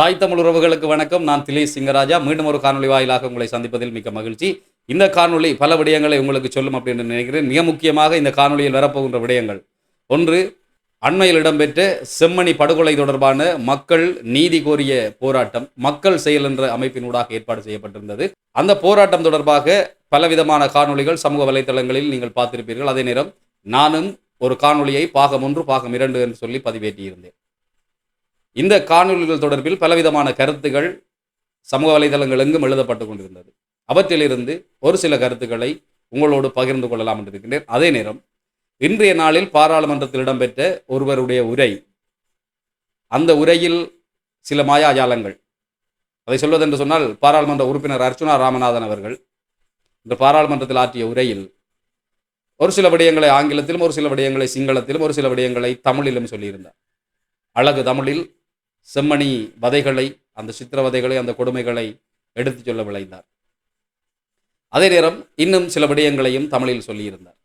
தாய் தமிழ் உறவுகளுக்கு வணக்கம். நான் திலேஷ் சிங்கராஜா. மீண்டும் ஒரு காணொலி வாயிலாக உங்களை சந்திப்பதில் மிக்க மகிழ்ச்சி. இந்த காணொலி பல விடயங்களை உங்களுக்கு சொல்லும் அப்படின்னு நினைக்கிறேன். மிக முக்கியமாக இந்த காணொலியில் வரப்போகின்ற விடயங்கள். ஒன்று அண்மையில் இடம்பெற்ற செம்மணி படுகொலை தொடர்பான மக்கள் நீதி கோரிய போராட்டம் மக்கள் செயல் என்ற அமைப்பினூடாக ஏற்பாடு செய்யப்பட்டிருந்தது. அந்த போராட்டம் தொடர்பாக பலவிதமான காணொலிகள் சமூக வலைத்தளங்களில் நீங்கள் பார்த்திருப்பீர்கள். அதே நேரம் நானும் ஒரு காணொலியை பாகம் ஒன்று பாகம் இரண்டு என்று சொல்லி பதிவேற்றியிருந்தேன். இந்த காணொளிகள் தொடர்பில் பலவிதமான கருத்துகள் சமூக வலைதளங்கள் எங்கும் எழுதப்பட்டு கொண்டிருந்தது. அவற்றிலிருந்து ஒரு சில கருத்துக்களை உங்களோடு பகிர்ந்து கொள்ளலாம் என்று இருக்கின்றேன் அதே நேரம் இன்றைய நாளில் பாராளுமன்றத்தில் இடம்பெற்ற ஒருவருடைய உரை அந்த உரையில் சில மாயாஜாலங்கள். அதை சொல்வதென்று சொன்னால் பாராளுமன்ற உறுப்பினர் அர்ச்சுனா ராமநாதன் அவர்கள் இந்த பாராளுமன்றத்தில் ஆற்றிய உரையில் ஒரு சில விடயங்களை ஆங்கிலத்திலும் ஒரு சில விடயங்களை சிங்களத்திலும் ஒரு சில விடயங்களை தமிழிலும் சொல்லியிருந்தார். அழகு தமிழில் செம்மணி வதைகளை அந்த சித்திரவதைகளை அந்த கொடுமைகளை எடுத்துச் சொல்ல விளைந்தார் அதே நேரம் இன்னும் சில விடயங்களையும் தமிழில் சொல்லியிருந்தார்.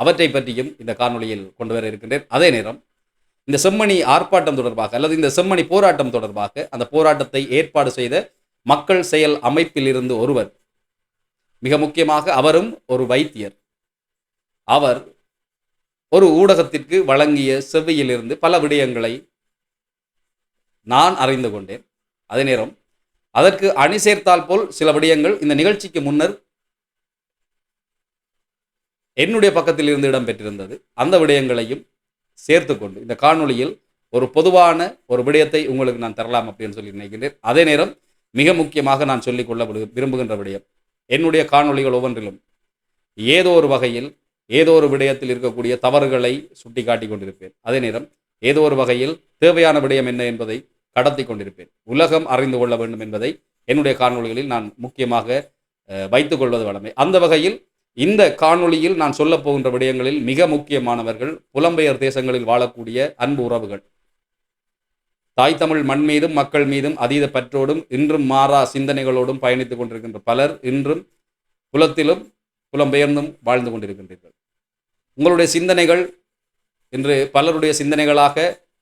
அவற்றை பற்றியும் இந்த காணொளியில் கொண்டு வர இருக்கின்றேன். அதே நேரம் இந்த செம்மணி ஆர்ப்பாட்டம் தொடர்பாக அல்லது இந்த செம்மணி போராட்டம் தொடர்பாக அந்த போராட்டத்தை ஏற்பாடு செய்த மக்கள் செயல் அமைப்பில் இருந்து ஒருவர் மிக முக்கியமாக அவரும் ஒரு வைத்தியர். அவர் ஒரு ஊடகத்திற்கு வழங்கிய செவ்வியிலிருந்து பல விடயங்களை நான் அறிந்து கொண்டேன். அதே நேரம் அதற்கு அணி சேர்த்தால் போல் சில விடயங்கள் இந்த நிகழ்ச்சிக்கு முன்னர் என்னுடைய பக்கத்தில் இருந்து இடம்பெற்றிருந்தது. அந்த விடயங்களையும் சேர்த்து கொண்டு இந்த காணொளியில் ஒரு பொதுவான ஒரு விடயத்தை உங்களுக்கு நான் தரலாம் அப்படின்னு சொல்லி நினைக்கின்றேன். அதே நேரம் மிக முக்கியமாக நான் சொல்லிக்கொள்ள கொள்ள விரும்புகின்ற விடயம் என்னுடைய காணொளிகள் ஒவ்வொன்றிலும் ஏதோ ஒரு வகையில் ஏதோ ஒரு விடயத்தில் இருக்கக்கூடிய தவறுகளை சுட்டி காட்டி கொண்டிருப்பேன். அதே நேரம் ஏதோ ஒரு வகையில் தேவையான விடயம் என்ன என்பதை கடத்தி கொண்டிருப்பேன். உலகம் அறிந்து கொள்ள வேண்டும் என்பதை என்னுடைய காணொலிகளில் நான் முக்கியமாக அஹ், வைத்துக் கொள்வது வழமை. அந்த வகையில் இந்த காணொளியில் நான் சொல்லப் போகின்ற விடயங்களில் மிக முக்கியமானவர்கள் புலம்பெயர் தேசங்களில் வாழக்கூடிய அன்பு உறவுகள். தாய் தமிழ் மண் மீதும் மக்கள் மீதும் அதீத பற்றோடும் இன்றும் மாறா சிந்தனைகளோடும் பயணித்துக் கொண்டிருக்கின்ற பலர் இன்றும் புலத்திலும் புலம்பெயர்ந்தும் வாழ்ந்து கொண்டிருக்கின்றீர்கள். உங்களுடைய சிந்தனைகள் இன்று பலருடைய சிந்தனைகளாக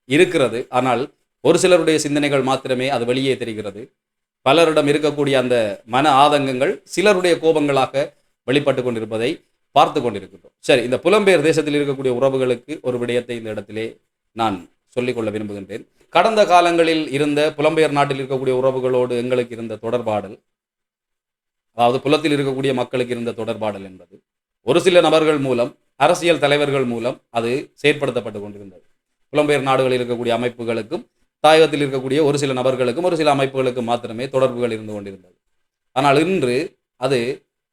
இருக்கிறது. ஆனால் ஒரு சிலருடைய சிந்தனைகள் மாத்திரமே அது வெளியே தெரிகிறது. பலரிடம் இருக்கக்கூடிய அந்த மன ஆதங்கங்கள் சிலருடைய கோபங்களாக வெளிப்பட்டு கொண்டிருப்பதை பார்த்து கொண்டிருக்கிறோம் சரி இந்த புலம்பெயர் தேசத்தில் இருக்கக்கூடிய உறவுகளுக்கு ஒரு விடயத்தை இந்த இடத்திலே நான் சொல்லிக்கொள்ள விரும்புகின்றேன். கடந்த காலங்களில் இருந்த புலம்பெயர் நாட்டில் இருக்கக்கூடிய உறவுகளோடு எங்களுக்கு இருந்த தொடர்பாடல் அதாவது புலத்தில் இருக்கக்கூடிய மக்களுக்கு இருந்த தொடர்பாடல் என்பது ஒரு சில நபர்கள் மூலம் அரசியல் தலைவர்கள் மூலம் அது செயற்படுத்தப்பட்டு கொண்டிருந்தது. புலம்பெயர் நாடுகளில் இருக்கக்கூடிய அமைப்புகளுக்கும் தாயகத்தில் இருக்கக்கூடிய ஒரு சில நபர்களுக்கும் ஒரு சில அமைப்புகளுக்கும் மாத்திரமே தொடர்புகள் இருந்து கொண்டிருந்தது. ஆனால் இன்று அது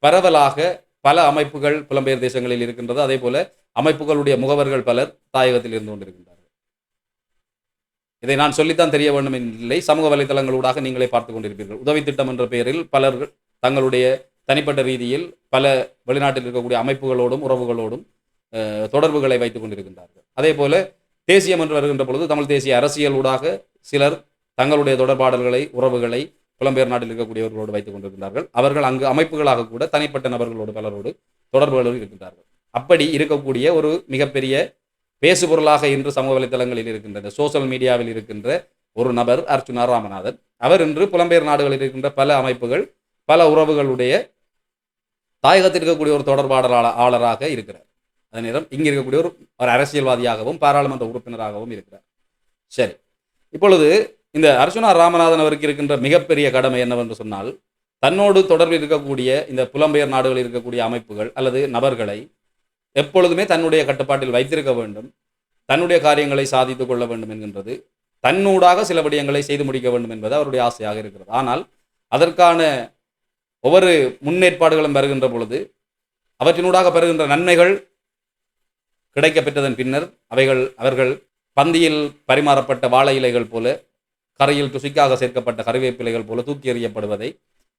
பரவலாக பல அமைப்புகள் புலம்பெயர் தேசங்களில் இருக்கின்றது. அதே போல அமைப்புகளுடைய முகவர்கள் பலர் தாயகத்தில் இருந்து கொண்டிருக்கின்றார்கள். இதை நான் சொல்லித்தான் தெரிய வேண்டும் இல்லை. சமூக வலைதளங்களூடாக நீங்களே பார்த்து கொண்டிருப்பீர்கள். உதவி திட்டம் என்ற பெயரில் பலர் தங்களுடைய தனிப்பட்ட ரீதியில் பல வெளிநாட்டில் இருக்கக்கூடிய அமைப்புகளோடும் உறவுகளோடும் அஹ், தொடர்புகளை வைத்துக் கொண்டிருக்கின்றார்கள். அதே போல தேசியம் என்று வருகின்ற பொழுது தமிழ் தேசிய அரசியலூடாக சிலர் தங்களுடைய தொடர்பாடல்களை உறவுகளை புலம்பெயர் நாட்டில் இருக்கக்கூடியவர்களோடு வைத்துக் கொண்டிருக்கிறார்கள் அவர்கள் அங்கு அமைப்புகளாக கூட தனிப்பட்ட நபர்களோடு பலரோடு தொடர்புகளோடு இருக்கின்றார்கள். அப்படி இருக்கக்கூடிய ஒரு மிகப்பெரிய பேசுபொருளாக இன்று சமூக வலைத்தளங்களில் இருக்கின்ற சோசியல் மீடியாவில் இருக்கின்ற ஒரு நபர் அர்ச்சுனா ராமநாதன். அவர் இன்று புலம்பெயர் நாடுகளில் இருக்கின்ற பல அமைப்புகள் பல உறவுகளுடைய தாயகத்தில் இருக்கக்கூடிய ஒரு தொடர்பாடலாள ஆளராக இருக்கிறார். அதே நேரம் இங்கே இருக்கக்கூடிய ஒரு ஒரு அரசியல்வாதியாகவும் பாராளுமன்ற உறுப்பினராகவும் இருக்கிறார். சரி. இப்பொழுது இந்த அர்ச்சுனா ராமநாதன் அவருக்கு இருக்கின்ற மிகப்பெரிய கடமை என்னவென்று சொன்னால் தன்னோடு தொடர்பில் இருக்கக்கூடிய இந்த புலம்பெயர் நாடுகளில் இருக்கக்கூடிய அமைப்புகள் அல்லது நபர்களை எப்பொழுதுமே தன்னுடைய கட்டுப்பாட்டில் வைத்திருக்க வேண்டும் தன்னுடைய காரியங்களை சாதித்துக் கொள்ள வேண்டும் என்கின்றது தன்னூடாக சில விடயங்களை செய்து முடிக்க வேண்டும் என்பது அவருடைய ஆசையாக இருக்கிறது. ஆனால் அதற்கான ஒவ்வொரு முன்னேற்பாடுகளும் வருகின்ற பொழுது அவற்றினூடாக பெறுகின்ற நன்மைகள் கிடைக்கப்பெற்றதன் பின்னர் அவைகள் அவர்கள் பந்தியில் பரிமாறப்பட்ட வாழை இலைகள் போல கரையில் துசிக்காக சேர்க்கப்பட்ட கறிவேப்பிலைகள் போல தூக்கி எறியப்படுவதை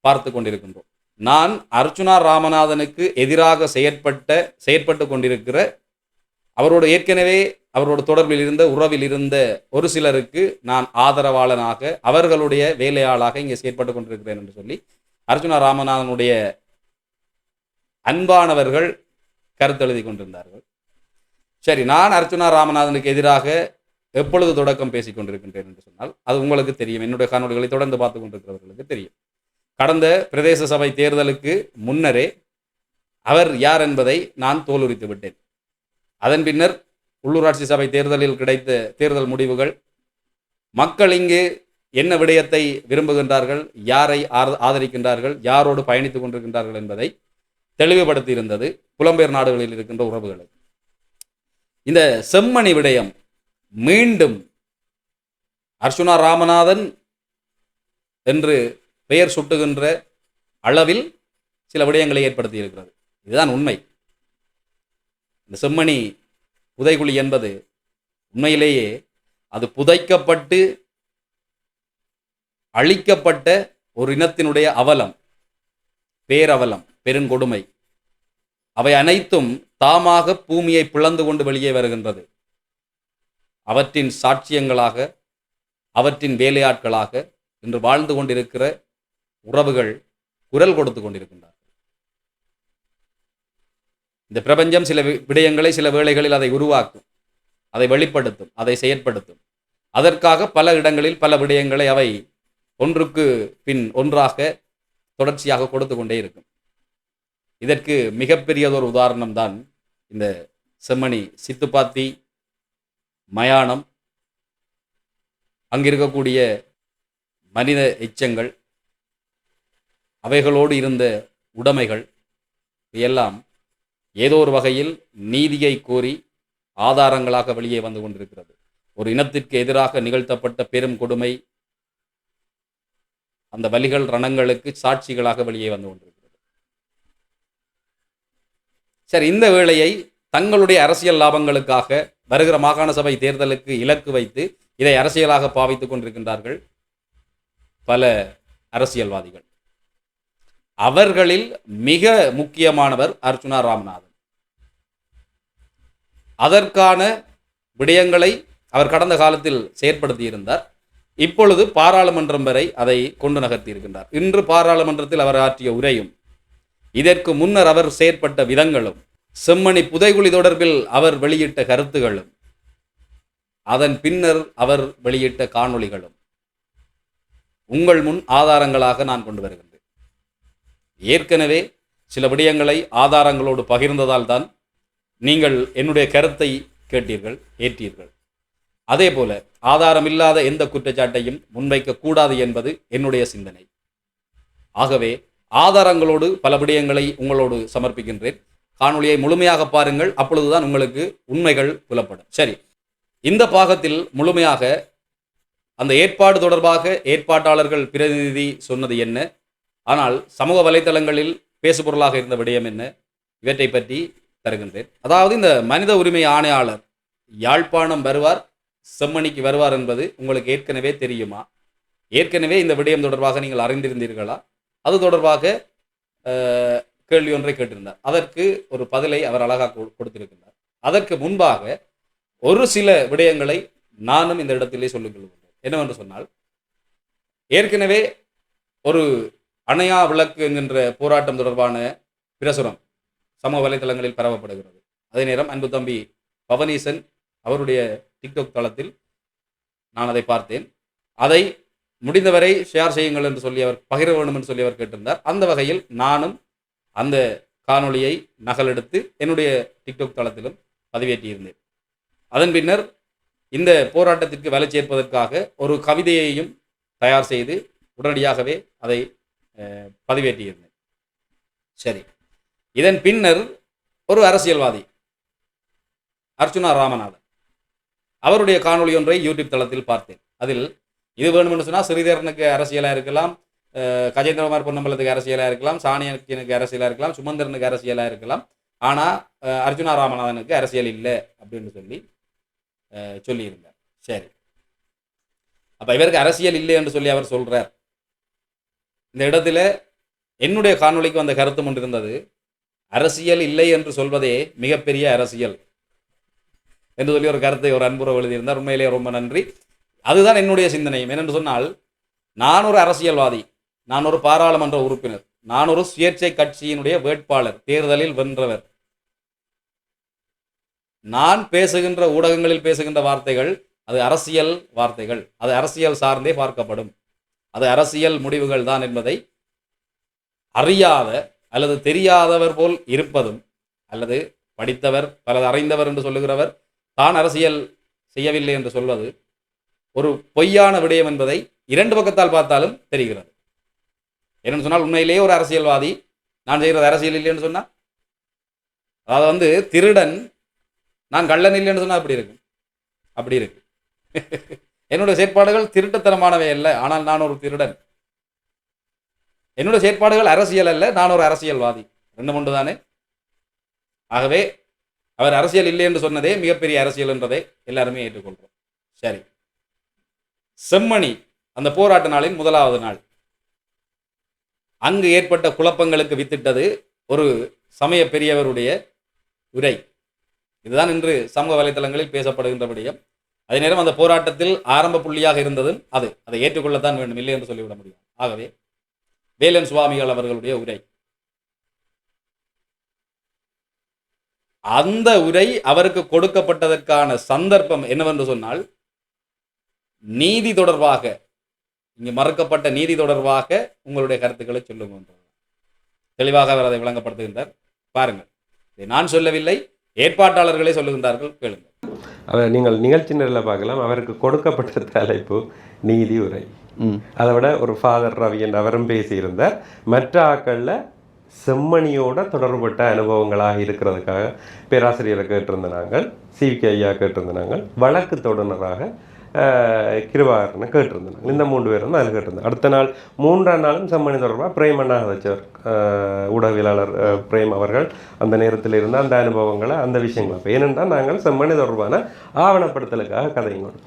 பார்த்து கொண்டிருக்கின்றோம். நான் அர்ச்சுனா ராமநாதனுக்கு எதிராக செயற்பட்ட செயற்பட்டு கொண்டிருக்கிற அவரோடு ஏற்கனவே அவரோட தொடர்பில் இருந்த உறவில் இருந்த ஒரு சிலருக்கு நான் ஆதரவாளனாக அவர்களுடைய வேலையாளாக இங்கே செயற்பட்டு கொண்டிருக்கிறேன் என்று சொல்லி அர்ச்சுனா ராமநாதனுடைய அன்பானவர்கள் கருத்தெழுதி கொண்டிருந்தார்கள். சரி நான் அர்ச்சுனா ராமநாதனுக்கு எதிராக எப்பொழுது தொடக்கம் பேசிக் கொண்டிருக்கின்றேன் என்று சொன்னால் அது உங்களுக்கு தெரியும். என்னுடைய காணொலிகளை தொடர்ந்து பார்த்து கொண்டிருக்கிறவர்களுக்கு தெரியும். கடந்த பிரதேச சபை தேர்தலுக்கு முன்னரே அவர் யார் என்பதை நான் தோலுரித்து விட்டேன். அதன் பின்னர் உள்ளூராட்சி சபை தேர்தலில் கிடைத்த தேர்தல் முடிவுகள் மக்கள் இங்கு என்ன விடயத்தை விரும்புகின்றார்கள் யாரை ஆதரிக்கின்றார்கள் யாரோடு பயணித்துக் கொண்டிருக்கின்றார்கள் என்பதை தெளிவுபடுத்தி இருந்தது புலம்பெயர் நாடுகளில் இருக்கின்ற உறவுகளுக்கு. இந்த செம்மணி விடயம் மீண்டும் அர்ச்சுனா ராமநாதன் என்று பெயர் சுட்டுகின்ற அளவில் சில விடயங்களை ஏற்படுத்தி இருக்கிறது இதுதான் உண்மை. இந்த செம்மணி புதைகுழி என்பது உண்மையிலேயே அது புதைக்கப்பட்டு அழிக்கப்பட்ட ஒரு இனத்தினுடைய அவலம் பேரவலம் பெருங்கொடுமை. அவை அனைத்தும் தாமாக பூமியை பிளந்து கொண்டு வெளியே வருகின்றது. அவற்றின் சாட்சியங்களாக அவற்றின் வேலையாட்களாக இன்று வாழ்ந்து கொண்டிருக்கிற உறவுகள் குரல் கொடுத்து கொண்டிருக்கின்றார்கள். இந்த பிரபஞ்சம் சில விடயங்களை சில வேளைகளில் அதை உருவாக்கும் அதை வெளிப்படுத்தும் அதை செயற்படுத்தும். அதற்காக பல இடங்களில் பல விடயங்களை அவை ஒன்றுக்கு பின் ஒன்றாக தொடர்ச்சியாக கொடுத்து கொண்டே இருக்கும். இதற்கு மிகப்பெரியதொரு உதாரணம் தான் இந்த செம்மணி சித்துப்பாத்தி மயானம் அங்கிருக்கக்கூடிய மனித எச்சங்கள் அவைகளோடு இருந்த உடைமைகள் எல்லாம் ஏதோ ஒரு வகையில் நீதியை கோரி ஆதாரங்களாக வெளியே வந்து கொண்டிருக்கிறது. ஒரு இனத்திற்கு எதிராக நிகழ்த்தப்பட்ட பெரும் கொடுமை அந்த வலிகள் ரணங்களுக்கு சாட்சிகளாக வெளியே வந்து கொண்டிருக்கிறது. சரி இந்த வேளையை தங்களுடைய அரசியல் லாபங்களுக்காக வருகிற மாகாண சபை தேர்தலுக்கு இலக்கு வைத்து இதை அரசியலாக பாவித்துக் கொண்டிருக்கின்றார்கள் பல அரசியல்வாதிகள். அவர்களில் மிக முக்கியமானவர் அர்ச்சுனா ராமநாதன். அதற்கான விடயங்களை அவர் கடந்த காலத்தில் செயற்படுத்தியிருந்தார். இப்பொழுது பாராளுமன்றம் வரை அதை கொண்டு நகர்த்தியிருக்கின்றார். இன்று பாராளுமன்றத்தில் அவர் ஆற்றிய உரையும் இதற்கு முன்னர் அவர் செயற்பட்ட விதங்களும் செம்மணி புதைகுழி தொடர்பில் அவர் வெளியிட்ட கருத்துகளும் அதன் பின்னர் அவர் வெளியிட்ட காணொளிகளும். உங்கள் முன் ஆதாரங்களாக நான் கொண்டு வருகின்றேன். ஏற்கனவே சில விடயங்களை ஆதாரங்களோடு பகிர்ந்ததால் தான் நீங்கள் என்னுடைய கருத்தை கேட்டீர்கள் ஏற்றீர்கள். அதே போல ஆதாரமில்லாத எந்த குற்றச்சாட்டையும் முன்வைக்க கூடாது என்பது என்னுடைய சிந்தனை. ஆகவே ஆதாரங்களோடு பல விடயங்களை உங்களோடு சமர்ப்பிக்கின்றேன். காணொளியை முழுமையாக பாருங்கள் அப்பொழுதுதான் உங்களுக்கு உண்மைகள் புலப்படும். சரி இந்த பாகத்தில் முழுமையாக அந்த ஏற்பாடு தொடர்பாக ஏற்பாட்டாளர்கள் பிரதிநிதி சொன்னது என்ன? ஆனால் சமூக வலைத்தளங்களில் பேசுபொருளாக இருந்த விடயம் என்ன? இவற்றை பற்றி தருகின்றேன். அதாவது இந்த மனித உரிமை ஆணையாளர் யாழ்ப்பாணம் வருவார் செம்மணிக்கு வருவார் என்பது உங்களுக்கு ஏற்கனவே தெரியுமா? ஏற்கனவே இந்த விடயம் தொடர்பாக நீங்கள் அறிந்திருந்தீர்களா? அது தொடர்பாக கேள்வி ஒன்றை கேட்டிருந்தார். அதற்கு ஒரு பதிலை அவர் அழகாக கொடுத்திருக்கின்றார் அதற்கு முன்பாக ஒரு சில விடயங்களை நானும் இந்த இடத்திலே சொல்லிக் என்னவென்று சொன்னால் ஏற்கனவே ஒரு அணையா விளக்கு என்கின்ற போராட்டம் தொடர்பான பிரசுரம் சமூக வலைத்தளங்களில் பரவப்படுகிறது. அதே நேரம் அன்பு தம்பி பவனீசன் அவருடைய டிக்டாக் தளத்தில் நான் அதை பார்த்தேன். அதை முடிந்தவரை ஷேர் செய்யுங்கள் என்று சொல்லி அவர் பகிர வேண்டும் என்று சொல்லி அவர் கேட்டிருந்தார். அந்த வகையில் நானும் அந்த காணொளியை நகலெடுத்து என்னுடைய டிக்டாக் தளத்திலும் பதிவேற்றியிருந்தேன். அதன் பின்னர் இந்த போராட்டத்திற்கு வேலை சேர்ப்பதற்காக ஒரு கவிதையையும் தயார் செய்து உடனடியாகவே அதை பதிவேற்றியிருந்தேன். சரி. இதன் பின்னர் ஒரு அரசியல்வாதி அர்ச்சுனா ராமநாதன் அவருடைய காணொளி ஒன்றை யூடியூப் தளத்தில் பார்த்தேன். அதில் இது வேணும்னு சொன்னால் ஸ்ரீதரனுக்கு அரசியலாக இருக்கலாம். கஜேந்திரகுமார் பொன்னம்பலத்துக்கு அரசியலாக இருக்கலாம். சாணியனுக்கு அரசியலாக இருக்கலாம். சுமந்திரனுக்கு அரசியலாக இருக்கலாம். ஆனால் அர்ஜுனா ராமநாதனுக்கு அரசியல் இல்லை அப்படின்னு சொல்லி சொல்லியிருந்தார். சரி. அப்போ இவருக்கு அரசியல் இல்லை என்று சொல்லி அவர் சொல்கிறார் இந்த இடத்துல என்னுடைய காணொலிக்கு வந்த கருத்தும் ஒன்று இருந்தது. அரசியல் இல்லை என்று சொல்வதே மிகப்பெரிய அரசியல். என்று சொல்லி ஒரு கருத்தை ஒரு அன்புறவு எழுதியிருந்தார். உண்மையிலேயே ரொம்ப நன்றி. அதுதான் என்னுடைய சிந்தனையும். என்னென்று சொன்னால் நான் ஒரு அரசியல்வாதி நான் ஒரு பாராளுமன்ற உறுப்பினர் நான் ஒரு சுயேட்சை கட்சியினுடைய வேட்பாளர் தேர்தலில் வென்றவர். நான் பேசுகின்ற ஊடகங்களில் பேசுகின்ற வார்த்தைகள் அது அரசியல் வார்த்தைகள் அது அரசியல் சார்ந்தே பார்க்கப்படும். அது அரசியல் முடிவுகள் தான் என்பதை அறியாத அல்லது தெரியாதவர் போல் இருப்பதும் அல்லது படித்தவர் பலது அறிந்தவர் என்று சொல்லுகிறவர் தான் அரசியல் செய்யவில்லை என்று சொல்வது ஒரு பொய்யான விடயம் என்பதை இரண்டு பக்கத்தால் பார்த்தாலும் தெரிகிறது. என்னன்னு சொன்னால் உண்மையிலேயே ஒரு அரசியல்வாதி நான் செய்கிறது அரசியல் இல்லைன்னு சொன்னால் அதாவது வந்து திருடன் நான் கள்ளன் இல்லைன்னு சொன்னால் அப்படி இருக்கு அப்படி இருக்கு. என்னுடைய செயற்பாடுகள் திருட்டுத்தனமானவை அல்ல ஆனால் நான் ஒரு திருடன். என்னுடைய செயற்பாடுகள் அரசியல் அல்ல நான் ஒரு அரசியல்வாதி. ரெண்டு ஒன்று தானே ஆகவே அவர் அரசியல் இல்லை என்று சொன்னதே மிகப்பெரிய அரசியல் என்றதை எல்லாருமே ஏற்றுக்கொள்கிறோம். சரி. செம்மணி அந்த போராட்ட நாளின் முதலாவது நாள். அங்கு ஏற்பட்ட குழப்பங்களுக்கு வித்திட்டது ஒரு சமய பெரியவருடைய உரை. இதுதான் இன்று சமூக வலைத்தளங்களில் பேசப்படுகின்ற விடயம். அதே நேரம் அந்த போராட்டத்தில் ஆரம்ப புள்ளியாக இருந்ததும் அது. அதை ஏற்றுக்கொள்ளத்தான் வேண்டும் இல்லை என்று சொல்லிவிட முடியும். ஆகவே வேலன் சுவாமிகள் அவர்களுடைய உரை. அந்த உரை அவருக்கு கொடுக்கப்பட்டதற்கான சந்தர்ப்பம் என்னவென்று சொன்னால் நீதி தொடர்பாக இங்கே மறுக்கப்பட்ட நீதி தொடர்பாக உங்களுடைய கருத்துக்களை சொல்லுங்க தெளிவாக அவர் அதை விளங்கப்படுத்துகின்றார். பாருங்கள். இதை நான் சொல்லவில்லை ஏற்பாட்டாளர்களே சொல்லுகின்றார்கள் கேளுங்கள். அவர் நீங்கள் நிகழ்ச்சி நிரலில் பார்க்கலாம். அவருக்கு கொடுக்கப்பட்ட தலைப்பு நீதி உரை. அதை விட ஒரு ஃபாதர் ரவி என்ற அவரும் பேசியிருந்தார். மற்ற ஆக்களில் செம்மணியோட தொடர்புபட்ட அனுபவங்களாக இருக்கிறதுக்காக பேராசிரியரை கேட்டிருந்த நாங்கள் சிவிகே ஐயா கேட்டிருந்த நாங்கள் வழக்கு தொடர்னராக கிருபாகரனை கேட்டிருந்தாங்க. இந்த மூன்று பேரும் வந்து அதில் கேட்டிருந்தாங்க. அடுத்த நாள் மூன்றாம் நாளும் செம்மணி தொடர்பாக பிரேம் அண்ணா வச்சவர் ஊடகவியலாளர் பிரேம் அவர்கள் அந்த நேரத்தில் இருந்த அந்த அனுபவங்களை அந்த விஷயங்களை. ஏனென்றால் நாங்கள் செம்மணி தொடர்பான ஆவணப்படுத்தலுக்காக கதைங்களோம்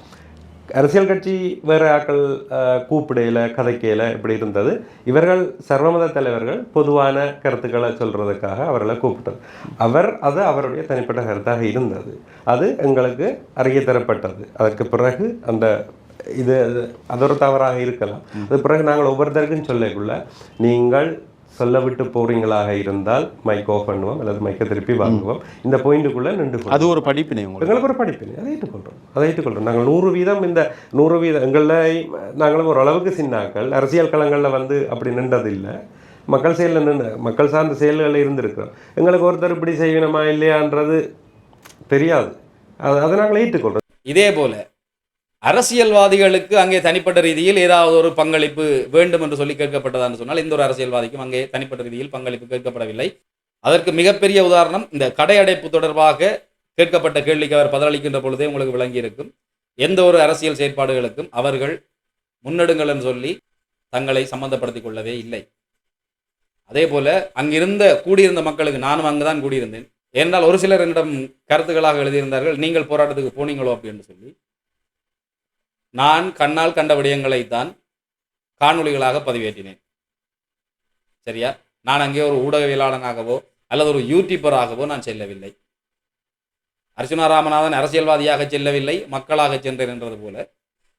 அரசியல் கட்சி வேறு ஆக்கள் அஹ், கூப்பிடையில கதைக்கையில் இப்படி இருந்தது. இவர்கள் சர்வமத தலைவர்கள் பொதுவான கருத்துக்களை சொல்றதுக்காக அவர்களை கூப்பிட்டது. அவர் அது அவருடைய தனிப்பட்ட கருத்தாக இருந்தது. அது எங்களுக்கு அறிய தரப்பட்டது. அதற்கு பிறகு அந்த இது அது ஒரு தவறாக இருக்கலாம். அது பிறகு நாங்கள் ஒவ்வொருத்தருக்கும் சொல்லக்குள்ள நீங்கள் சொல்ல விட்டு போறீங்களாக இருந்தால் மைக் ஆஃப் பண்ணுவோம் அல்லது மைக்கை திருப்பி வாங்குவோம். இந்த பாயிண்ட்டுக்குள்ளே நின்று கொள்வோம். அது ஒரு படிப்பினை உங்களுக்கு. எங்களுக்கு ஒரு படிப்பினை. அதை ஏற்றுக்கொள்கிறோம் அதை ஏற்றுக்கொள்கிறோம் நாங்கள் நூறு வீதம் இந்த நூறு வீதம் எங்களில் நாங்களும் ஓரளவுக்கு சின்னாக்கள். அரசியல் களங்களில் வந்து அப்படி நின்றதில்லை. மக்கள் செயலில் நின்று மக்கள் சார்ந்த செயல்களில் இருந்திருக்கிறோம். எங்களுக்கு ஒருத்தர் இப்படி செய்யணுமா இல்லையான்றது தெரியாது. அது அதை நாங்கள் ஏற்றுக்கொள்கிறோம் இதே போல அரசியல்வாதிகளுக்கு அங்கே தனிப்பட்ட ரீதியில் ஏதாவது ஒரு பங்களிப்பு வேண்டும் என்று சொல்லி கேட்கப்பட்டதான்னு சொன்னால் எந்த ஒரு அரசியல்வாதிக்கும் அங்கே தனிப்பட்ட ரீதியில் பங்களிப்பு கேட்கப்படவில்லை. அதற்கு மிகப்பெரிய உதாரணம் இந்த கடை அடைப்பு தொடர்பாக கேட்கப்பட்ட கேள்விக்கு அவர் பதிலளிக்கின்ற பொழுதே உங்களுக்கு விளங்கியிருக்கும். எந்த ஒரு அரசியல் செயற்பாடுகளுக்கும் அவர்கள் முன்னெடுங்கள் என்று சொல்லி தங்களை சம்பந்தப்படுத்திக் கொள்ளவே இல்லை. அதே போல அங்கிருந்த கூடியிருந்த மக்களுக்கு நானும் அங்குதான் கூடியிருந்தேன். ஏனென்றால் ஒரு சிலர் என்னிடம் கருத்துக்களாக எழுதியிருந்தார்கள் நீங்கள் போராட்டத்துக்கு போனீங்களோ அப்படின்னு சொல்லி. நான் கண்ணால் கண்ட விடயங்களைத்தான் காணொளிகளாக பதிவேற்றினேன். சரியா? நான் அங்கே ஒரு ஊடகவியலாளனாகவோ அல்லது ஒரு யூடியூபராகவோ நான் செல்லவில்லை. அர்ச்சுனா ராமநாதன் அரசியல்வாதியாக செல்லவில்லை மக்களாக சென்றேன் என்றது போல.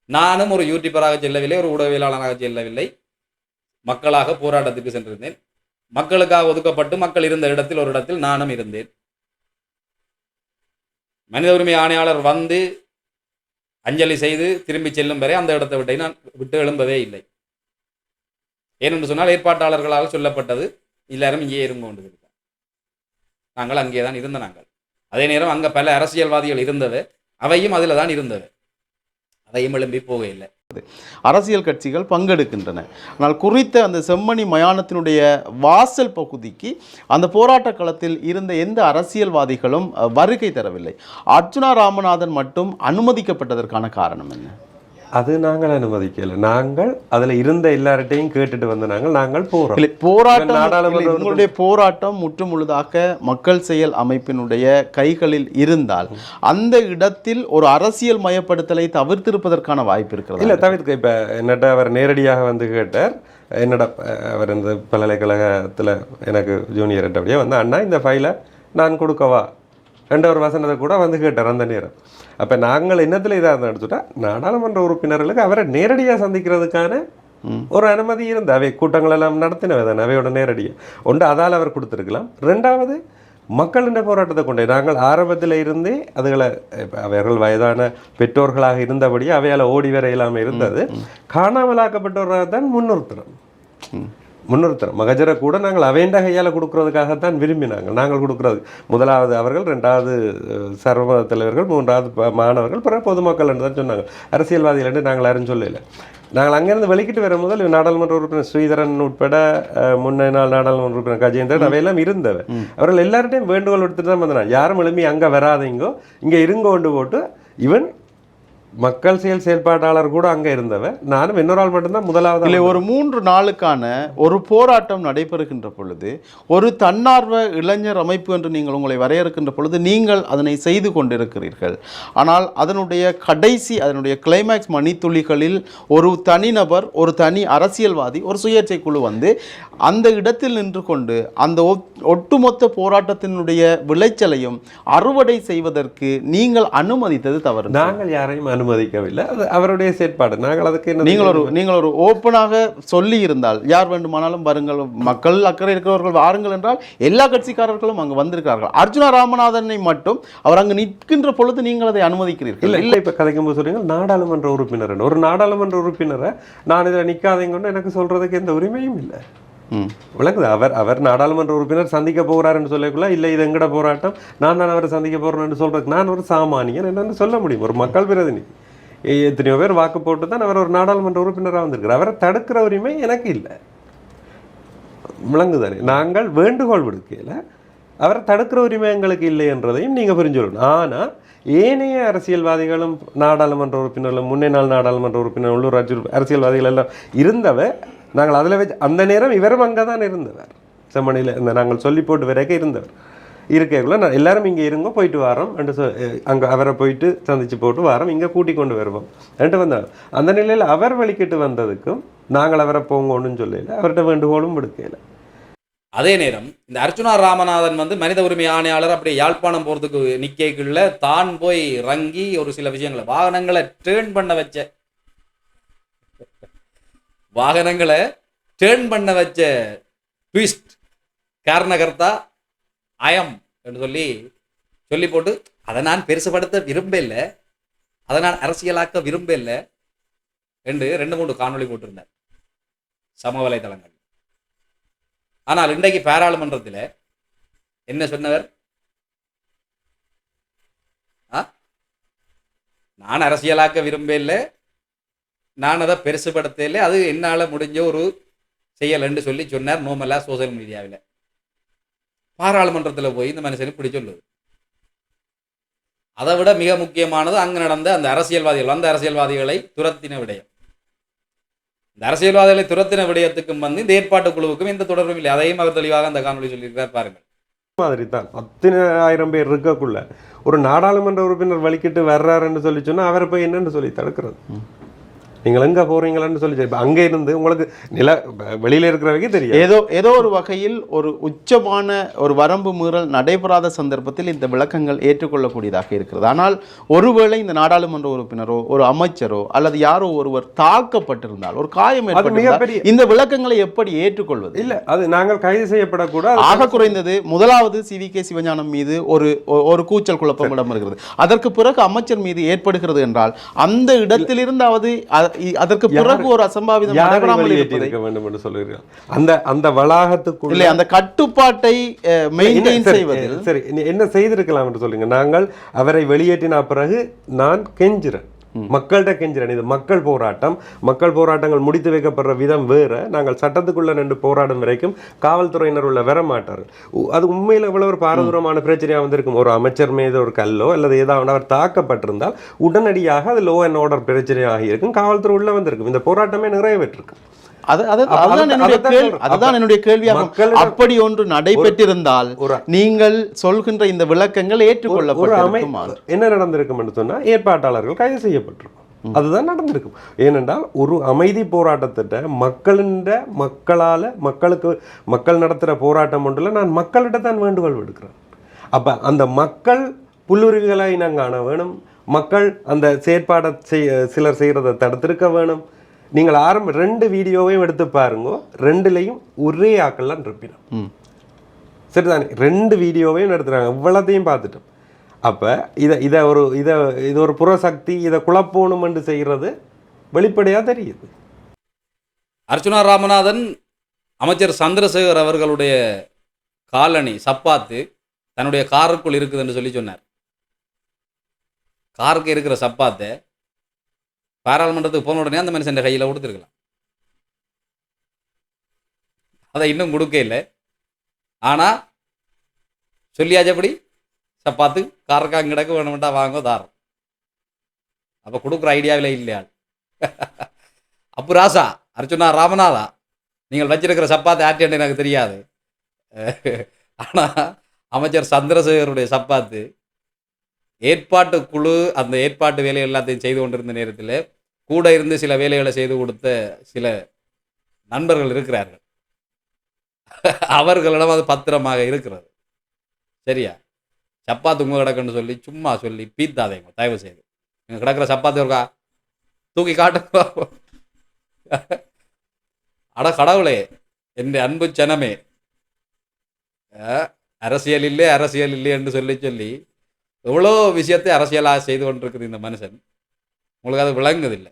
நானும் ஒரு யூடியூபராக செல்லவில்லை ஒரு ஊடகவியலாளனாக செல்லவில்லை. மக்களாக போராட்டத்துக்கு சென்றிருந்தேன். மக்களுக்காக ஒதுக்கப்பட்டு மக்கள் இருந்த இடத்தில் ஒரு இடத்தில் நானும் இருந்தேன். மனித உரிமை ஆணையாளர் வந்து அஞ்சலி செய்து திரும்பி செல்லும் வரை அந்த இடத்தை விட்டு நான் விட்டு எழும்பவே இல்லை. ஏனென்று சொன்னால் ஏற்பாட்டாளர்களால் சொல்லப்பட்டது எல்லாரும் இங்கே இருங்க கொண்டு நாங்கள் அங்கே தான் இருந்த நாங்கள். அதே நேரம் அங்கே பல அரசியல்வாதிகள் இருந்தவை அவையும் அதில் தான் இருந்தவை அதையும் எழும்பி போகையில்லை அரசியல் கட்சிகள் பங்கெடுக்கின்றன. ஆனால் குறித்த அந்த செம்மணி மயானத்தினுடைய வாசல் பகுதிக்கு அந்த போராட்ட களத்தில் இருந்த எந்த அரசியல்வாதிகளும் அஹ், வருகை தரவில்லை. அர்ஜுனா ராமநாதன் மட்டும் அனுமதிக்கப்பட்டதற்கான காரணம் என்ன? அது நாங்கள் அனுமதிக்கல. நாங்கள் அதில் இருந்த எல்லார்ட்டையும் கேட்டுட்டு வந்த நாங்கள் நாங்கள் போகிறோம் போராட்டம் நாடாளுமன்ற உங்களுடைய போராட்டம் முற்று முழுதாக மக்கள் செயல் அமைப்பினுடைய கைகளில் இருந்தால் அந்த இடத்தில் ஒரு அரசியல் மயப்படுத்தலை தவிர்த்திருப்பதற்கான வாய்ப்பு இருக்கிறது? இல்லை தவிர்க்க இப்போ என்னட்ட அவர் நேரடியாக வந்து கேட்டார். என்னோட அவர் இந்த பல்கலைக்கழகத்தில் எனக்கு ஜூனியர் அப்படியே வந்து அண்ணா இந்த ஃபைலை நான் கொடுக்கவா? ரெண்டு ஒரு வசனத்தை கூட வந்து கேட்டார் அந்த நேரம். அப்போ நாங்கள் என்னத்தில் இதாக இருந்தால் எடுத்துட்டா நாடாளுமன்ற உறுப்பினர்களுக்கு அவரை நேரடியாக சந்திக்கிறதுக்கான ஒரு அனுமதி இருந்து அவை கூட்டங்கள் எல்லாம் நடத்தினவை தானே அவையோட நேரடியாக ஒன்று அதால் அவர் கொடுத்துருக்கலாம். ரெண்டாவது மக்களின் போராட்டத்தை கொண்டே நாங்கள் ஆரம்பத்தில் இருந்தே அதுகளை அவர்கள் வயதான பெற்றோர்களாக இருந்தபடி அவையால் ஓடி வர இல்லாமல் இருந்தது. காணாமலாக்கப்பட்டவராக தான் முன்னிறுத்துறோம் முன்னிறுத்துறோம் மகஜரை கூட நாங்கள் அவேண்ட கையால் கொடுக்கறதுக்காகத்தான் விரும்பினாங்க. நாங்கள் கொடுக்குறது. முதலாவது அவர்கள் ரெண்டாவது சர்வமத தலைவர்கள் மூன்றாவது மாணவர்கள் பிறகு பொதுமக்கள் என்று தான் சொன்னாங்க. அரசியல்வாதிகள் என்று நாங்கள் யாரும் சொல்லல. நாங்கள் அங்கேருந்து வெளிக்கிட்டு வரும் முதல் நாடாளுமன்ற உறுப்பினர் ஸ்ரீதரன் உட்பட முன்னே முன்ன நாள் நாடாளுமன்ற உறுப்பினர் கஜேந்திரன் அவையெல்லாம் இருந்தவன் அவர்கள் எல்லார்ட்டையும் வேண்டுகோள் எடுத்துட்டு தான் வந்தாங்க யாரும் எழுப்பி அங்கே வராதீங்கோ இங்கே இருங்கோண்டு போட்டு இவன் மக்கள் செயல் செயல்பாட்டாளர் கூட அங்கே இருந்தவர் நானும் இன்னொரு ஆள் மட்டும்தான் முதலாவது இல்லை ஒரு மூன்று நாளுக்கான ஒரு போராட்டம் நடைபெறுகின்ற பொழுது ஒரு தன்னார்வ இளைஞர் அமைப்பு என்று நீங்கள் உங்களை வரையறுக்கின்ற பொழுது நீங்கள் அதனை செய்து கொண்டிருக்கிறீர்கள். ஆனால் அதனுடைய கடைசி அதனுடைய கிளைமேக்ஸ் மணித்துளிகளில் ஒரு தனிநபர் ஒரு தனி அரசியல்வாதி ஒரு சுயேட்சை குழு வந்து அந்த இடத்தில் நின்று கொண்டு அந்த ஒட்- ஒட்டுமொத்த போராட்டத்தினுடைய விளைச்சலையும் அறுவடை செய்வதற்கு நீங்கள் அனுமதித்தது தவறு. நாங்கள் யாரையும் அனுமதிக்கவில்லை. அது அவருடைய செயற்பாடு. நாங்கள் அதுக்கு என்ன நீங்கள் ஒரு நீங்கள் ஒரு ஓப்பனாக சொல்லி இருந்தால் யார் வேண்டுமானாலும் வருங்கள். மக்கள் அக்கறை இருக்கிறவர்கள் வாருங்கள் என்றால் எல்லா கட்சிக்காரர்களும் அங்கு வந்திருக்கிறார்கள். அர்ஜுனா ராமநாதனை மட்டும் அவர் அங்கு நிற்கின்ற பொழுது நீங்கள் அதை அனுமதிக்கிறீர்கள். இல்ல இல்ல இப்ப கதைக்கும் போது சொல்றீங்க நாடாளுமன்ற உறுப்பினர் ஒரு நாடாளுமன்ற உறுப்பினரை நான் இதுல நிக்காதீங்கன்னு எனக்கு சொல்றதுக்கு எந்த உரிமையும் இல்லை. விளக்குது. அவர் அவர் நாடாளுமன்ற உறுப்பினர் சந்திக்க போகிறாருன்னு சொல்லக்குள்ள இல்லை இது எங்கட போராட்டம்? நான் தான் அவரை சந்திக்க போகிறேன்னு சொல்றதுக்கு நான் ஒரு சாமானியன் என்னன்னு சொல்ல முடியும். ஒரு மக்கள் பிரதிநிதி. எத்தனையோ பேர் வாக்கு போட்டு தான் அவர் ஒரு நாடாளுமன்ற உறுப்பினராக வந்திருக்கிறார் அவரை தடுக்கிற உரிமை எனக்கு இல்லை. விளங்குதானே? நாங்கள் வேண்டுகோள் விடுக்கையில் அவரை தடுக்கிற உரிமை எங்களுக்கு இல்லை என்றதையும் நீங்கள் புரிஞ்சுக்கணும் ஆனால் ஏனைய அரசியல்வாதிகளும் நாடாளுமன்ற உறுப்பினர்களும் முன்னே நாள் நாடாளுமன்ற உறுப்பினர் உள்ளூராட்சி அரசியல்வாதிகள் எல்லாம் இருந்தவர் நாங்கள் அதில் வச்சு அந்த நேரம் இவரும் அங்கே தான் இருந்தவர். செம்மணியில் இந்த நாங்கள் சொல்லி போட்டு வரைக்கும் இருந்தவர். இருக்கக்குள்ள நான் எல்லாரும் இங்கே இருங்க போயிட்டு வரோம் என்று சொ அங்கே அவரை போயிட்டு சந்திச்சு போட்டு வரோம் இங்கே கூட்டி கொண்டு வருவோம் ரெண்டு வந்தார். அந்த நிலையில் அவர் வெளிக்கிட்டு வந்ததுக்கும் நாங்கள் அவரை போங்கன்னு சொல்லல அவர்கிட்ட வேண்டுகோளும் விடுக்கல. அதே நேரம் இந்த அர்ச்சுனா ராமநாதன் வந்து மனித உரிமை ஆணையாளர் அப்படியே யாழ்ப்பாணம் போகிறதுக்கு நிக்கைக்குள்ள தான் போய் இறங்கி ஒரு சில விஷயங்களை வாகனங்களை டேர்ன் பண்ண வச்ச வாகனங்களை டேர்ன் பண்ண வச்ச ட்விஸ்ட் காரணகர்த்தா அயம் என்று சொல்லி சொல்லி போட்டு அதை நான் பெருசுபடுத்த விரும்பலை அதை நான் அரசியலாக்க விரும்பலை என்று ரெண்டு மூணு காணொளி போட்டிருந்தார். சம வலைதளங்கள் ஆனால் இன்றைக்கு பாராளுமன்றத்தில் என்ன சொன்னவர்? ஆ? நான் அரசியலாக்க விரும்பலை நான் அதை பெருசுபடுத்தல அது என்னால் முடிஞ்ச ஒரு செயல்ன்னு சொல்லி சொன்னார் நோமலா சோசியல் மீடியாவில் பாராளுமன்றத்தில் போய் இந்த மனுஷனுக்கு பிடி சொல்லுது. அதை விட மிக முக்கியமானது அங்கு நடந்த அந்த அரசியல்வாதிகள் வந்த அரசியல்வாதிகளை துரத்தின விடயம். இந்த அரசியல்வாதிகளை துரத்தின விடயத்துக்கும் வந்து இந்த ஏற்பாட்டு குழுவுக்கும் எந்த தொடர்பும் இல்லை. அதையும் அவர் தெளிவாக அந்த காணொலி சொல்லியிருக்கிறார். பாருங்கள். மாதிரி தான் அத்தனை ஆயிரம் பேர் இருக்கக்குள்ள ஒரு நாடாளுமன்ற உறுப்பினர் வலிக்கிட்டு வர்றாருன்னு சொல்லி சொன்னால் அவரை போய் என்னன்னு சொல்லி தடுக்கிறது. நீங்கள் எங்க போறீங்களான்னு சொல்லி இப்ப அங்க இருந்து உங்களுக்கு நில வெளியில இருக்கிறவங்க தெரியும் ஏதோ ஏதோ ஒரு வகையில் ஒரு உச்சமான ஒரு வரம்பு மீறல் நடைபெறாத சந்தர்ப்பத்தில் இந்த விளக்கங்கள் ஏற்றுக்கொள்ளக்கூடியதாக இருக்கிறது. ஆனால் ஒருவேளை இந்த நாடாளுமன்ற உறுப்பினரோ ஒரு அமைச்சரோ அல்லது யாரோ ஒருவர் தாக்கப்பட்டிருந்தால் ஒரு காயம் ஏற்பட்டிருந்தால் இந்த விளக்கங்களை எப்படி ஏற்றுக்கொள்வது? இல்ல அது நாங்கள் கைது செய்யப்படக்கூடாது ஆக குறைந்தது முதலாவது சிவி கே சிவஞானம் மீது ஒரு ஒரு கூச்சல் குழப்பம் இடம்பெறுகிறது. அதற்கு பிறகு அமைச்சர் மீது ஏற்படுகிறது என்றால் அந்த இடத்திலிருந்தாவது அதற்கு பிறகு ஒரு அசம்பாவிதம் நடைபெறாமல் இருக்க வேண்டும் என்று சொல்லுகிறீர்கள்? அந்த அந்த வளாகத்துக்குள்ள இல்லை அந்த கட்டுப்பாட்டை மெயின்டைன் செய்வதில் சரி என்ன செய்திருக்கலாம் என்று சொல்லுங்க நாங்கள் அவரை வெளியேற்றின பிறகு நான் கெஞ்சுறேன். மக்கள்கிட்ட கெஞ்சிறேன். இது மக்கள் போராட்டம். மக்கள் போராட்டங்கள் முடித்து வைக்கப்படுற விதம் வேற. நாங்கள் சட்டத்துக்குள்ள நின்று போராடும் வரைக்கும் காவல்துறையினர் உள்ள வர மாட்டார்கள் அது உண்மையில் இவ்வளவு ஒரு பாரதூரமான பிரச்சனையா வந்திருக்கும். ஒரு அமைச்சர் மீது ஒரு கல்லோ அல்லது ஏதாவது அவர் தாக்கப்பட்டிருந்தால் உடனடியாக அது லோ அண்ட் ஆர்டர் பிரச்சனையாக இருக்கும். காவல்துறை உள்ள வந்திருக்கும். இந்த போராட்டமே நிறைவேற்றிருக்கும் அதுதான் என்னுடைய கேள்வியாகும். அப்படி ஒன்று நடைபெற்றிருந்தால் நீங்கள் சொல்கின்ற இந்த விளக்கங்கள் ஏற்றுக்கொள்ளப்பட்டிருக்குமா என்ன நடந்திருக்கும் என்று ஏற்பாட்டாளர்கள் கைது செய்யப்பட்டிருக்கும். அதுதான் நடந்திருக்கும். ஏனென்றால் ஒரு அமைதி போராட்டத்திட்ட மக்களின் மக்களால மக்களுக்கு மக்கள் நடத்துகிற போராட்டம் ஒன்றில் நான் மக்களிட்ட தான் வேண்டுகோள் விடுக்கிறேன். அப்ப அந்த மக்கள் புல்லுரிமைகளை இனம் காண வேணும். மக்கள் அந்த செயற்பாடை செய்ய சிலர் செய்கிறத தடுத்திருக்க வேணும். நீங்கள் ஆரம்ப ரெண்டு வீடியோவையும் எடுத்து பாருங்க. ரெண்டுலையும் ஒரே ஆக்கள்லாம் இருப்பினோம் ம். சரிதானே? ரெண்டு வீடியோவையும் நடத்துகிறாங்க இவ்வளோத்தையும் பார்த்துட்டோம். அப்போ இதை இதை ஒரு இதை இது ஒரு புறசக்தி இதை குழப்பணுமென்று செய்கிறது வெளிப்படையாக தெரியுது. அர்ச்சுனா ராமநாதன் அமைச்சர் சந்திரசேகர் அவர்களுடைய காலணி சப்பாத்து தன்னுடைய காருக்குள் இருக்குதுன்னு சொல்லி சொன்னார். காருக்கு இருக்கிற சப்பாத்தை பாராளுமன்றத்துக்கு போன உடனே அந்த மனுஷன் கையில் கொடுத்துருக்கலாம். அதை இன்னும் கொடுக்க இல்லை. ஆனால் சொல்லியாச்சபடி சப்பாத்து காரக்காங்க கிடக்கு வேணுமெண்டா வாங்க தாரம் அப்போ கொடுக்குற ஐடியாவில் இல்லையா? அப்பு ராசா அர்ச்சுனா ராமநாதா நீங்கள் வச்சிருக்கிற சப்பாத்து ஆட்டியாண்டு எனக்கு தெரியாது. ஆனால் அமைச்சர் சந்திரசேகருடைய சப்பாத்து ஏற்பாட்டு குழு அந்த ஏற்பாட்டு வேலை எல்லாத்தையும் செய்து கொண்டிருந்த நேரத்தில் கூட இருந்து சில வேலைகளை செய்து கொடுத்த சில நண்பர்கள் இருக்கிறார்கள். அவர்களிடம் அது பத்திரமாக இருக்கிறது. சரியா? சப்பாத்து உங்க கிடக்குன்னு சொல்லி சும்மா சொல்லி பீத்தாதேங்க தயவு செய்து. இங்கே கிடக்கிற சப்பாத்து இருக்கா? தூக்கி காட்டு அட கடவுளே என் அன்பு ஜனமே. அரசியல் இல்லை அரசியல் இல்லை என்று சொல்லி சொல்லி எவ்வளோ விஷயத்தை அரசியலாக செய்து கொண்டிருக்குது இந்த மனுஷன் உங்களுக்கு அது விளங்குதில்லை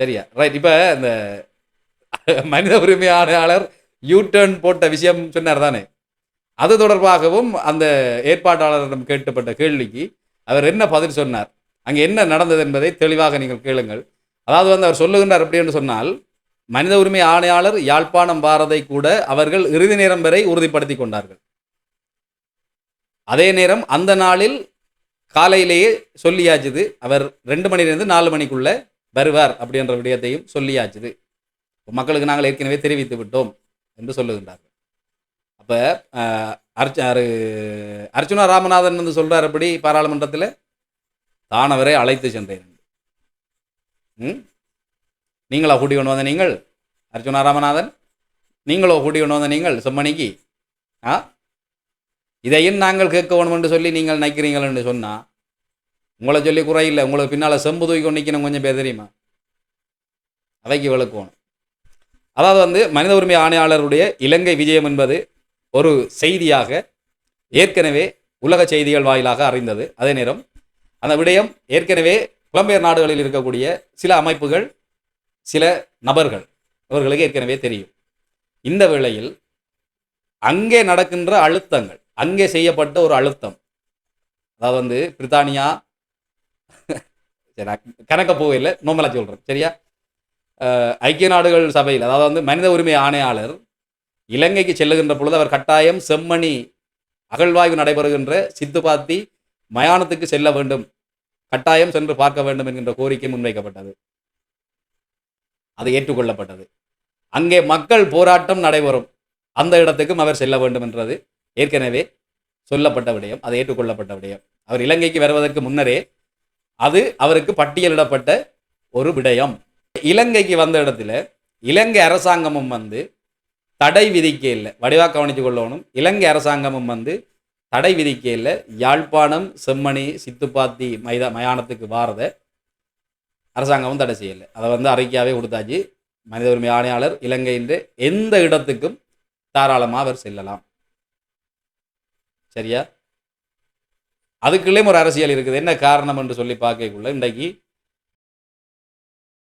சரியா? ரைட் இப்போ இந்த மனித உரிமை ஆணையாளர் யூ போட்ட விஷயம் சொன்னார் தானே? அது தொடர்பாகவும் அந்த ஏற்பாட்டாளரிடம் கேட்டுப்பட்ட கேள்விக்கு அவர் என்ன பதில் சொன்னார்? அங்கே என்ன நடந்தது என்பதை தெளிவாக நீங்கள் கேளுங்கள். அதாவது வந்து அவர் சொல்லுகின்றார் அப்படின்னு சொன்னால் மனித உரிமை ஆணையாளர் யாழ்ப்பாணம் வாரதை கூட அவர்கள் இறுதி நேரம் வரை உறுதிப்படுத்தி கொண்டார்கள். அதே நேரம் அந்த நாளில் காலையிலேயே சொல்லியாச்சுது. அவர் ரெண்டு மணிலேருந்து நாலு மணிக்குள்ளே வருவார் அப்படின்ற விடயத்தையும் சொல்லியாச்சுது. மக்களுக்கு நாங்கள் ஏற்கனவே தெரிவித்து விட்டோம் என்று சொல்லுகின்றார்கள். அப்போ அர்ச்ச அர்ச்சுனா ராமநாதன் வந்து சொல்கிறார் அப்படி பாராளுமன்றத்தில்? தானவரை அழைத்து சென்றேன் ம்? நீங்களா கூட்டி கொண்டு வந்த நீங்கள்? அர்ச்சுனா ராமநாதன்? நீங்களோ கூட்டி கொண்டு வந்த நீங்கள்? செம்மணிக்கு? ஆ? இதையும் நாங்கள் கேட்க வேணும் என்று சொல்லி நீங்கள் நினைக்கிறீங்கள் என்று சொன்னால் உங்களை சொல்லி குறையில்லை. உங்களுக்கு பின்னால் செம்பு தூக்கி நிற்கணும் கொஞ்சம் பேர் தெரியுமா? அவைக்கு விளக்குவோம். அதாவது வந்து மனித உரிமை ஆணையாளருடைய இலங்கை விஜயம் என்பது ஒரு செய்தியாக ஏற்கனவே உலக செய்திகள் வாயிலாக அறிந்தது. அதே நேரம் அந்த விடயம் ஏற்கனவே புலம்பெயர் நாடுகளில் இருக்கக்கூடிய சில அமைப்புகள் சில நபர்கள் அவர்களுக்கு ஏற்கனவே தெரியும். இந்த வேளையில் அங்கே நடக்கின்ற அழுத்தங்கள் அங்கே செய்யப்பட்ட ஒரு அழுத்தம். அதாவது வந்து பிரித்தானியா சரி நான் கணக்க போகல நோமலா சொல்கிறேன் சரியா? ஐக்கிய நாடுகள் சபையில் அதாவது வந்து மனித உரிமை ஆணையாளர் இலங்கைக்கு செல்லுகின்ற பொழுது அவர் கட்டாயம் செம்மணி அகழ்வாய்வு நடைபெறுகின்ற சித்துபாத்தி மயானத்துக்கு செல்ல வேண்டும் கட்டாயம் சென்று பார்க்க வேண்டும் என்கின்ற கோரிக்கை முன்வைக்கப்பட்டது. அது ஏற்றுக்கொள்ளப்பட்டது. அங்கே மக்கள் போராட்டம் நடைபெறும். அந்த இடத்துக்கும் அவர் செல்ல வேண்டும் என்றது ஏற்கனவே சொல்லப்பட்ட விடயம் அது ஏற்றுக்கொள்ளப்பட்ட விடயம். அவர் இலங்கைக்கு வருவதற்கு முன்னரே அது அவருக்கு பட்டியலிடப்பட்ட ஒரு விடயம். இலங்கைக்கு வந்த இடத்துல இலங்கை அரசாங்கமும் வந்து தடை விதிக்க இல்லை. வடிவா கவனித்து கொள்ளணும். இலங்கை அரசாங்கமும் வந்து தடை விதிக்க இல்லை. யாழ்ப்பாணம் செம்மணி சித்துப்பாத்தி மைதா மயானத்துக்கு வாரத அரசாங்கமும் தடை செய்யலை. அதை வந்து அறிக்கையாகவே கொடுத்தாச்சு. மனித உரிமை ஆணையாளர் இலங்கையின் எந்த இடத்துக்கும் தாராளமாக அவர் செல்லலாம். சரியா? அதுக்குள்ளேயும் ஒரு அரசியல் இருக்குது. என்ன காரணம் என்று சொல்லி பார்க்கக்குள்ள இன்றைக்கு